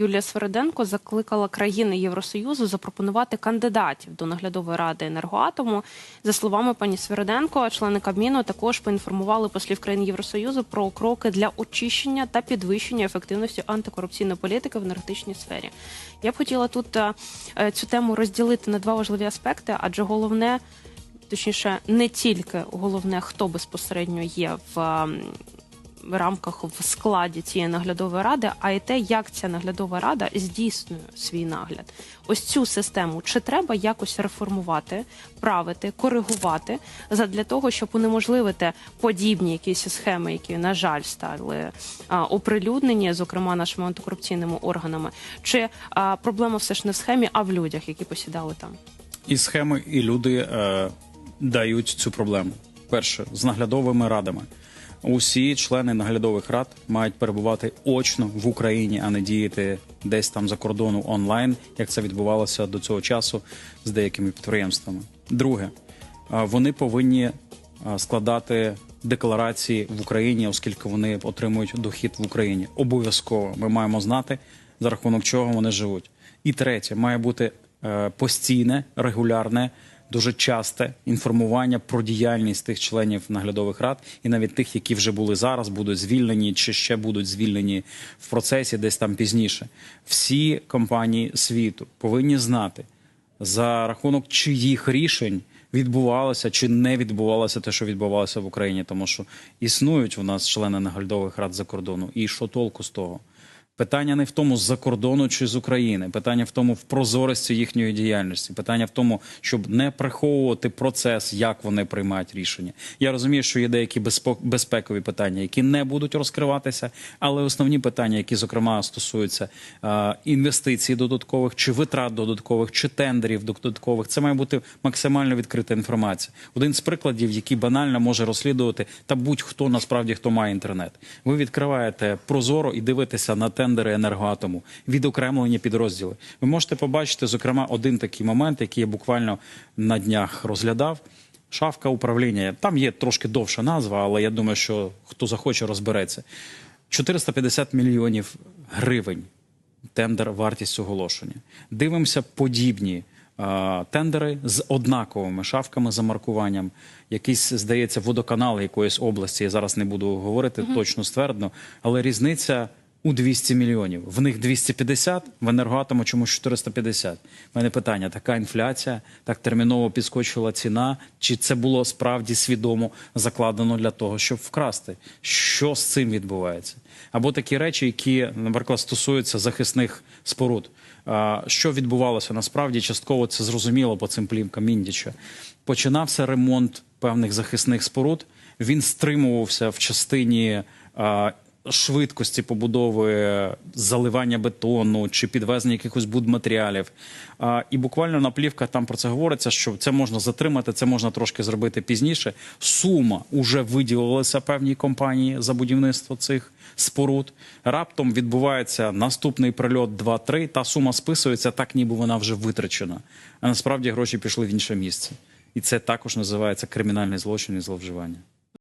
Юлія Свериденко закликала країни Євросоюзу запропонувати кандидатів до наглядової ради енергоатому. За словами пані Свериденко, члени Кабміну також поінформували послів країн Євросоюзу про кроки для очищення та підвищення ефективності антикорупційної політики в енергетичній сфері. Я б хотіла тут е, е, цю тему розділити на два важливі аспекти, адже головне. Точніше, не тільки головне, хто безпосередньо є в рамках в складі цієї наглядової ради, а й те, як ця наглядова рада здійснює свій нагляд. Ось цю систему чи треба якось реформувати, правити, коригувати задля того, щоб унеможливити подібні якісь схеми, які на жаль стали а, оприлюднені, зокрема нашими антикорупційними органами. Чи а, проблема все ж не в схемі, а в людях, які посідали там? І схеми, і люди е, дають цю проблему. Перше з наглядовими радами. Усі члени наглядових рад мають перебувати очно в Україні, а не діяти десь там за кордону онлайн, як це відбувалося до цього часу з деякими підприємствами. Друге, вони повинні складати декларації в Україні, оскільки вони отримують дохід в Україні. Обов'язково ми маємо знати за рахунок чого вони живуть. І третє, має бути е, постійне, регулярне, дуже часте інформування про діяльність тих членів наглядових рад і навіть тих, які вже були зараз, будуть звільнені чи ще будуть звільнені в процесі, десь там пізніше. Всі компанії світу повинні знати за рахунок чиїх рішень відбувалося чи не відбувалося те, що відбувалося в Україні, тому що існують у нас члени наглядових рад за кордону. І що толку з того? Питання не в тому з-за кордону чи з України. Питання в тому в прозорості їхньої діяльності. Питання в тому, щоб не приховувати процес, як вони приймають рішення. Я розумію, що є деякі безпекові питання, які не будуть розкриватися, але основні питання, які зокрема стосуються е, інвестицій додаткових, чи витрат додаткових, чи тендерів додаткових, це має бути максимально відкрита інформація. Один з прикладів, який банально може розслідувати та будь-хто насправді хто має інтернет. Ви відкриваєте прозоро і дивитеся на тендери енергоатому, відокремлені підрозділи. Ви можете побачити, зокрема, один такий момент, який я буквально на днях розглядав. Шавка управління. Там є трошки довша назва, але я думаю, що хто захоче, розбереться. 450 мільйонів гривень тендер вартість оголошення. Дивимося подібні е, тендери з однаковими шавками за маркуванням. Якийсь, здається, водоканал якоїсь області. Я зараз не буду говорити точно ствердно, але різниця. У 200 мільйонів. В них 250, в енергоатому чомусь 450. У мене питання: така інфляція, так терміново підскочила ціна. Чи це було справді свідомо закладено для того, щоб вкрасти? Що з цим відбувається? Або такі речі, які, наприклад, стосуються захисних споруд. Що відбувалося насправді? Частково це зрозуміло по цим плівкам Міндіча. Починався ремонт певних захисних споруд. Він стримувався в частині. Швидкості побудови заливання бетону чи підвезення якихось будматеріалів. І буквально на плівках там про це говориться, що це можна затримати, це можна трошки зробити пізніше. Сума вже виділилася певній компанії за будівництво цих споруд. Раптом відбувається наступний прильот 2-3, та сума списується так, ніби вона вже витрачена. А насправді гроші пішли в інше місце. І це також називається кримінальний злочин і зловживання.